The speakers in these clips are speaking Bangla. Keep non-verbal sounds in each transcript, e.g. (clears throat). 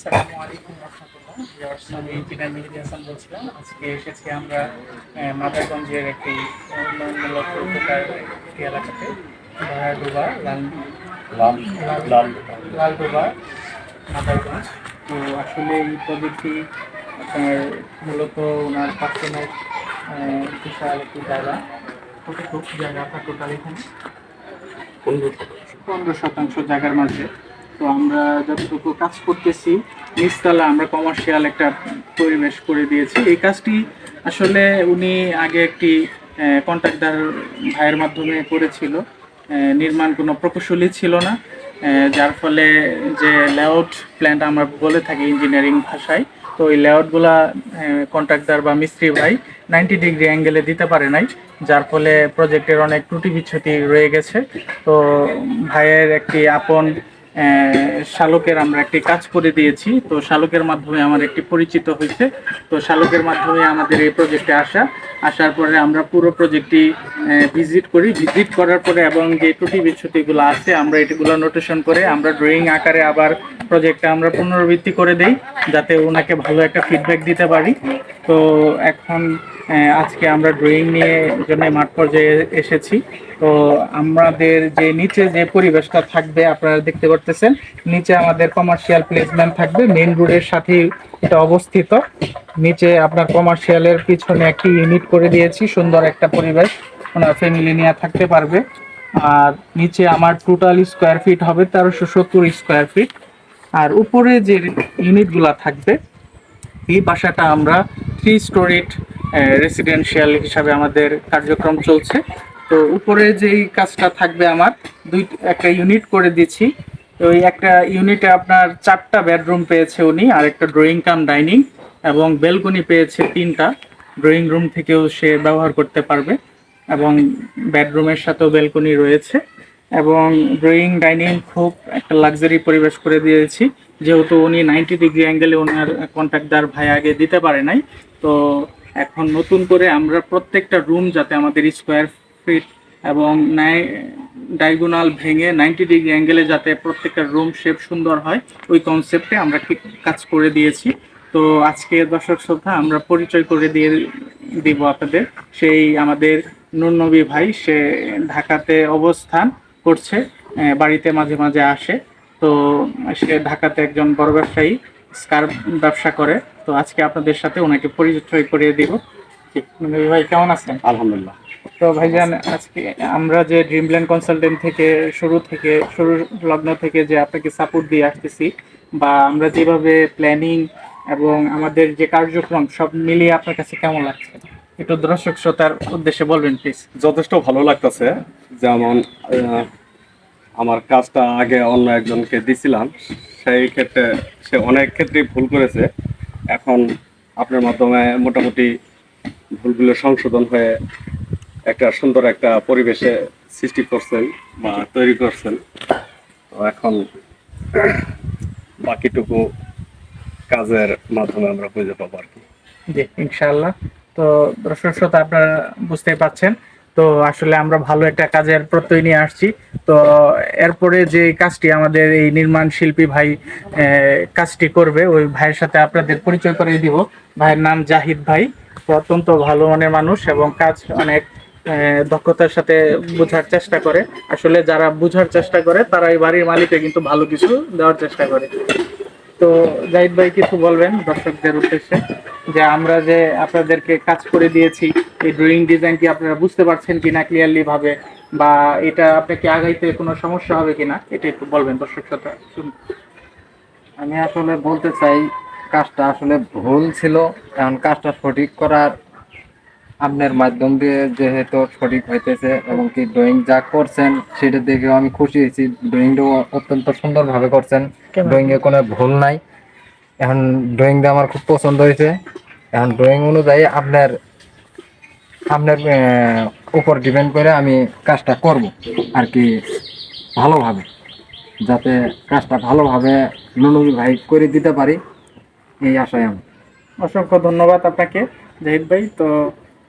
আসসালামু আলাইকুম রহমতুল্লাহ। ভিউয়ার্স, আমি ইঞ্জিনিয়ার মেহেদি হাসান বলছিলাম। আজকে এসেছি আমরা মাদারগঞ্জের একটি উন্নয়নমূলক উপকার একটি এলাকাতে। ভাড়াডোবা লাল লাল লাল লালডোবা মাদারগঞ্জ। তো আসলে এই প্রজেক্টটি আপনার মূলত ওনার পার্সোনাল বিশাল একটি জায়গা। কতটুক জায়গা আপনার টোটাল এখানে? পনেরো শতাংশ জায়গার মাঝে। তো আমরা যতটুকু কাজ করতেছি, নিচতলা আমরা কমার্শিয়াল একটা পরিবেশ করে দিয়েছি। এই কাজটি আসলে উনি আগে একটি কন্ট্রাক্টর ভাইয়ের মাধ্যমে করেছিল। নির্মাণ কোনো প্রকৌশলী ছিল না। যার ফলে যে লেআউট প্ল্যানটা আমরা বলে থাকি ইঞ্জিনিয়ারিং ভাষায়, তো ওই লেআউটগুলা কন্ট্রাক্টর বা মিস্ত্রি ভাই নাইনটি ডিগ্রি অ্যাঙ্গেলে দিতে পারে নাই, যার ফলে প্রজেক্টের অনেক ত্রুটি বিচ্ছুতি রয়ে গেছে। তো ভাইয়ের একটি আপন শালকের আমরা একটি কাজ করে দিয়েছি। তো শালকের মাধ্যমে আমার একটি পরিচিত হয়েছে। তো শালকের মাধ্যমে আমাদের এই প্রজেক্টে আসা। আসার পরে আমরা পুরো প্রজেক্টটি ভিজিট করি। ভিজিট করার পরে এবং যে ত্রুটি বিচ্ছুতিগুলো আছে, আমরা এটিগুলো নোটেশন করে, আমরা ড্রয়িং আকারে আবার প্রজেক্টটা আমরা পুনরাবৃত্তি করে দেই, যাতে ওনাকে ভালো একটা ফিডব্যাক দিতে পারি। তো এখন আজকে আমরা ড্রয়িং নিয়ে জন্য মাঠ পর্যায়ে এসেছি। তো আমাদের যে নিচে যে পরিবেশটা থাকবে আপনারা দেখতে পারতেছেন, নিচে আমাদের কমার্শিয়াল প্লেসমেন্ট থাকবে মেইন রোডের সাথে এটা অবস্থিত। নিচে আপনার কমার্শিয়ালের পিছনে একটি ইউনিট করে দিয়েছি, সুন্দর একটা পরিবেশ ওনার ফ্যামিলি নিয়ে থাকতে পারবে। আর নিচে আমার টোটাল স্কোয়ার ফিট হবে তেরোশো সত্তর স্কোয়ার ফিট আর উপরে যে ইউনিটগুলা থাকবে, এই বাসাটা আমরা থ্রি স্টোরিড রেসিডেন্সিয়াল হিসাবে আমাদের কার্যক্রম চলছে। তো উপরে যেই কাজটা থাকবে আমার, দুই, একটা ইউনিট করে দিচ্ছি। ওই একটা ইউনিটে আপনার চারটা বেডরুম পেয়েছে উনি আর একটা ড্রয়িং কাম ডাইনিং এবং বেলকনি পেয়েছে তিনটা। ড্রয়িং রুম থেকেও সে ব্যবহার করতে পারবে, এবং বেডরুমের সাথেও বেলকনি রয়েছে। এবং ড্রয়িং ডাইনিং খুব একটা লাক্সারি পরিবেশ করে দিয়েছি। যেহেতু উনি নাইনটি ডিগ্রি অ্যাঙ্গেলে ওনার কন্ট্রাক্টদার ভাই আগে দিতে পারে নাই। তো এখন নতুন করে আমরা প্রত্যেকটা রুম যাতে আমাদের স্কোয়ার ফিট এবং ডায়াগোনাল ভেঙে নাইনটি ডিগ্রি অ্যাঙ্গেলে যাতে প্রত্যেকটা রুম শেপ সুন্দর হয়, ওই কনসেপ্টে আমরা কাজ করে দিয়েছি। তো আজকে দর্শক শ্রদ্ধা আমরা পরিচয় করে দিয়ে দিব আপনাদের। সেই আমাদের নুরনবী ভাই, সে ঢাকাতে অবস্থান। করছে বাড়িতে মাঝে মাঝে আসে। তো সে ঢাকাতে একজন বড় ব্যবসায়ী স্কার্ফ ব্যবসা করে। তো আজকে আপনাদের সাথে ওনাকে পরিচয় করিয়ে দিব। ভাই কেমন আছেন? আলহামদুলিল্লাহ। তো ভাইজান আজকে আমরা যে ড্রিমল্যান্ড কনসালটেন্ট থেকে শুরু থেকে শুরু লগ্ন থেকে যে আপনাকে সাপোর্ট দিয়ে আসতেছি বা আমরা যেভাবে প্ল্যানিং এবং আমাদের যে কার্যক্রম সব মিলিয়ে আপনার কাছে কেমন লাগছে? একটু দর্শক শ্রোতার উদ্দেশ্যে বলবেন প্লিজ যথেষ্ট ভালো লাগতেছে যেমন আমার কাজটা আগে অন্য একজনকে দিছিলাম সেই ক্ষেত্রে সে অনেক ক্ষেত্রেই ভুল করেছে। এখন আপনার মাধ্যমে মোটামুটি ভুলগুলো সংশোধন হয়ে একটা সুন্দর একটা পরিবেশে সৃষ্টি করছেন বা তৈরি করছেন। তো এখন (clears throat) বাকিটুকু কাজের মাধ্যমে আমরা বুঝে পাবো আর কি। জি ইনশাআল্লাহ। তো দর্শক শ্রোতা আপনারা বুঝতেই পাচ্ছেন তো আসলে আমরা ভালো একটা কাজের প্রত্যয় নিয়ে আসছি। তো এরপরে যে কাজটি আমাদের এই নির্মাণ শিল্পী ভাই কাজটি করবে, ওই ভাইয়ের সাথে আপনাদের পরিচয় করে দিব। ভাইয়ের নাম জাহিদ ভাই। অত্যন্ত ভালো মনের মানুষ এবং কাজ অনেক দক্ষতার সাথে বোঝার চেষ্টা করে। আসলে যারা বোঝার চেষ্টা করে, তারা এই বাড়ির মালিকে কিন্তু ভালো কিছু দেওয়ার চেষ্টা করে। তো জাহিদ ভাই কিছু বলবেন দর্শকদের উদ্দেশ্যে? যে আমরা যে আপনাদেরকে কাজ করে দিয়েছি, এই ড্রয়িং ডিজাইন কি আপনারা বুঝতে পারছেন কিনা ক্লিয়ারলি ভাবে? বা এটা আপনাকে আগাইতে কোনো সমস্যা হবে কিনা? এটা একটু বলবেন দর্শক শ্রোতা। আমি আসলে বলতে চাই, কাজটা আসলে ভুল ছিল, কারণ কাজটা সঠিক করার আপনার মাধ্যম দিয়ে যেহেতু সঠিক হইতেছে এবং কি ড্রয়িং যা করছেন সেটা দেখেও আমি খুশি হয়েছি। ড্রয়িংটাও অত্যন্ত সুন্দরভাবে করছেন? ড্রয়িং এ কোনো ভুল নাই। এখন ড্রয়িংটা আমার খুব পছন্দ হয়েছে। এখন ড্রয়িং অনুযায়ী আপনার আপনার উপর ডিপেন্ড করে আমি কাজটা করব আর কি ভালোভাবে। যাতে কাজটা ভালোভাবে নুনুবি ভাই করে দিতে পারি এই আশায় আমি। অসংখ্য ধন্যবাদ আপনাকে জাহিদ ভাই। তো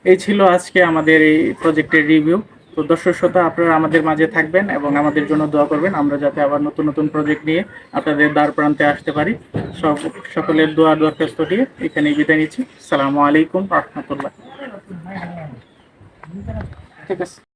এই ছিল আজকে আমাদের এই প্রজেক্টের রিভিউ তো দর্শক শ্রোতা, আপনারা আমাদের মাঝে থাকবেন এবং আমাদের জন্য দোয়া করবেন। আমরা যাতে আবার নতুন নতুন প্রজেক্ট নিয়ে আপনাদের দ্বার প্রান্তে আসতে পারি। সব, সকলের দোয়া দরখাস্ত দিয়ে এখানে বিদায় নিচ্ছি। সালামু আলাইকুম, রহমতুল্লাহ। ঠিক আছে।